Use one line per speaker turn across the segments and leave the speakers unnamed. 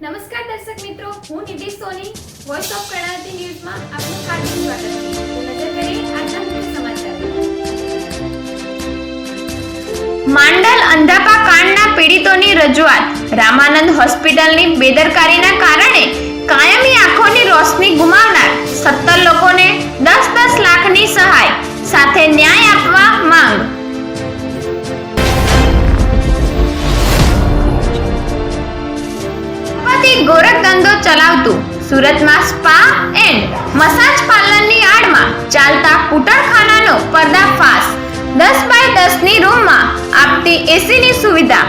હું Nidhi Soni voice of Karnavati ન્યૂઝમાં આપનું હાર્દિક સ્વાગત નજર કરીએ આજના મુખ્ય સમાચાર.
માંડલ અંધાપા કાંડના પીડિતોની રજૂઆત. રામાનંદ હોસ્પિટલની બેદરકારીના કારણે કાયમી આંખોની રોશની ગુમાવનાર સત્તર લોકોને દસ દસ લાખની સહાય. ધંધો ચલાવતું. સુરતમાં સ્પા એન્ડ મસાજ પાર્લરની આડમાં ચાલતા કુટરખાનાનો પર્દાફાશ. દસ બાય દસની રૂમમાં આપતી એસીની સુવિધા.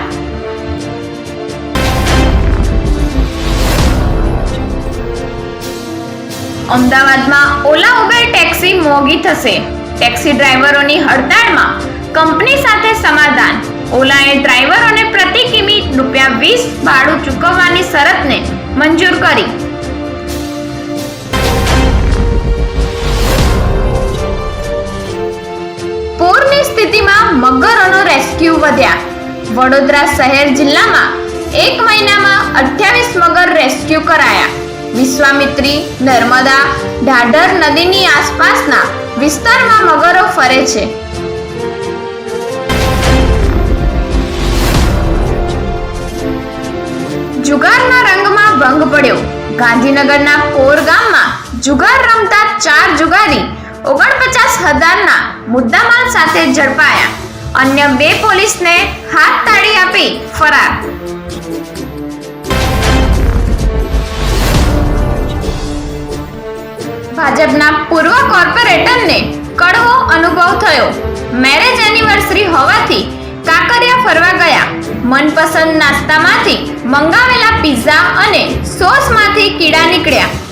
અમદાવાદમાં ઓલા ઉબેર ટેક્સી મોંઘી થશે. ટેક્સી ડ્રાઈવરોની હડતાળમાં કંપની સાથે સમાધાન. ઓલાએ ડ્રાઈવરોને પ્રતિ કિમી રૂપિયા વીસ ભાડું ચૂકવવાની શરતને મંજૂર કરી. પૂરની સ્થિતિમાં મગરોનો રેસ્ક્યુ વધ્યા. વડોદરા શહેર જિલ્લામાં એક મહિનામાં અઠ્યાવીસ મગર રેસ્ક્યુ કરાયા. વિશ્વામિત્રી, નર્મદા ઢાઢર નદીની આસપાસના વિસ્તારમાં મગરો ફરે છે. જુગારના રંગમાં ભંગ પડ્યો. ગાંધીનગરના કોર ગામમાં જુગાર રમતા ચાર જુગારી ઓગણપચાસ હજારના મુદ્દામાલ સાથે ઝડપાયા. અન્ય બે પોલીસને હાથ તાળી આપી ફરાર. ભાજપના પૂર્વ કોર્પોરેટરને કડવો અનુભવ થયો. મેરેજ એનિવર્સરી હોવાથી કાંકરિયા ફરવા મનપસંદ નાસ્તામાંથી મંગાવેલા પિઝા અને સોસમાંથી કીડા નીકળ્યા.